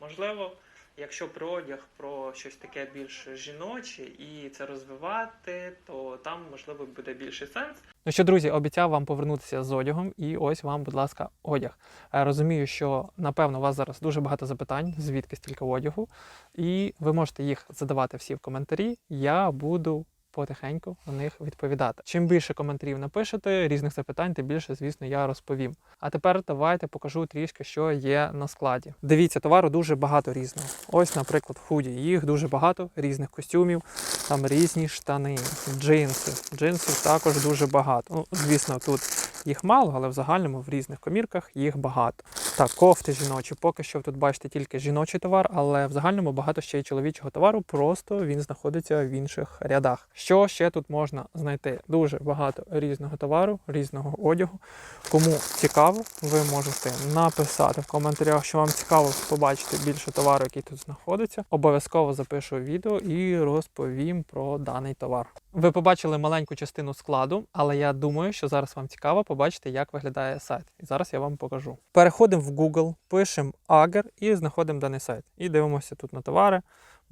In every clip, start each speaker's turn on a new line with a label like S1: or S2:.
S1: Можливо, якщо про одяг, про щось таке більш жіноче і це розвивати, то там можливо буде більший сенс. Ну що, друзі, обіцяв вам повернутися з одягом, і ось вам, будь ласка, одяг. Е, Розумію, що напевно у вас зараз дуже багато запитань, звідки стільки одягу, і ви можете їх задавати всі в коментарі. Я буду потихеньку на них відповідати. Чим більше коментарів напишете, різних запитань, тим більше, звісно, я розповім. А тепер давайте покажу трішки, що є на складі. Дивіться, товару дуже багато різного. Ось, наприклад, худі. Їх дуже багато різних костюмів, там різні штани, джинси. Джинсів також дуже багато. Ну, звісно, тут їх мало, але в загальному в різних комірках їх багато. Так, кофти жіночі. Поки що тут бачите тільки жіночий товар, але в загальному багато ще й чоловічого товару, просто він знаходиться в інших рядах. Що ще тут можна знайти? Дуже багато різного товару, різного одягу. Кому цікаво, ви можете написати в коментарях, що вам цікаво побачити більше товару, який тут знаходиться. Обов'язково запишу відео і розповім про даний товар. Ви побачили маленьку частину складу, але я думаю, що зараз вам цікаво побачити, як виглядає сайт. І зараз я вам покажу. Переходимо в Google, пишемо Ager і знаходимо даний сайт. І дивимося тут на товари.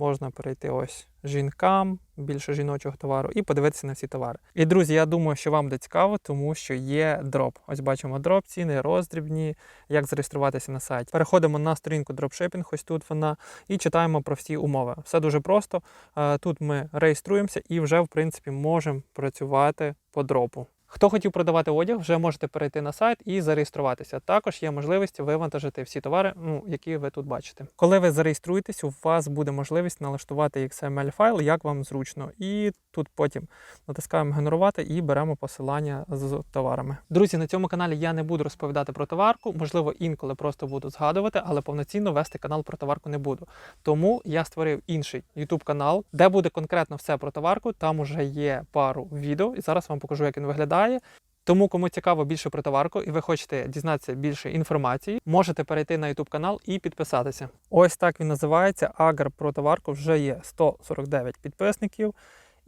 S1: Можна перейти ось жінкам, більше жіночого товару, і подивитися на всі товари. І друзі, я думаю, що вам буде цікаво, тому що є дроп. Ось бачимо дроп, ціни, роздрібні, як зареєструватися на сайті. Переходимо на сторінку дропшипінг, ось тут вона, і читаємо про всі умови. Все дуже просто. Е, Тут ми реєструємося і вже, в принципі, можемо працювати по дропу. Хто хотів продавати одяг, вже можете перейти на сайт і зареєструватися. Також є можливість вивантажити всі товари, ну, які ви тут бачите. Коли ви зареєструєтесь, у вас буде можливість налаштувати XML файл, як вам зручно. І тут потім натискаємо генерувати і беремо посилання з товарами. Друзі, на цьому каналі я не буду розповідати про товарку, можливо, інколи просто буду згадувати, але повноцінно вести канал про товарку не буду. Тому я створив інший YouTube канал, де буде конкретно все про товарку. Там уже є пару відео, і зараз вам покажу, як він виглядає. Тому, кому цікаво більше про товарку і ви хочете дізнатися більше інформації, можете перейти на YouTube канал і підписатися. Ось так він називається. Агр про товарку вже є 149 підписників.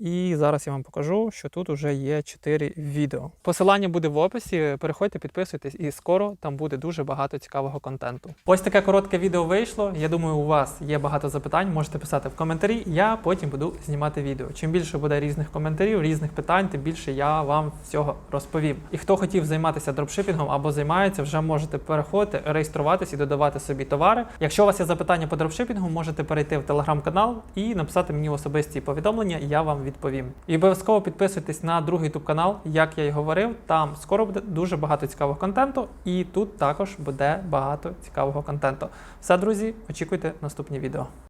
S1: І зараз я вам покажу, що тут вже є 4 відео. Посилання буде в описі. Переходьте, підписуйтесь, і скоро там буде дуже багато цікавого контенту. Ось таке коротке відео вийшло. Я думаю, у вас є багато запитань. Можете писати в коментарі. Я потім буду знімати відео. Чим більше буде різних коментарів, різних питань, тим більше я вам всього розповім. І хто хотів займатися дропшипінгом або займається, вже можете переходити, реєструватись і додавати собі товари. Якщо у вас є запитання по дропшипінгу, можете перейти в телеграм-канал і написати мені особисті повідомлення. Я вам відповім. І обов'язково підписуйтесь на другий YouTube канал, як я й говорив. Там скоро буде дуже багато цікавого контенту, і тут також буде багато цікавого контенту. Все, друзі, очікуйте наступні відео.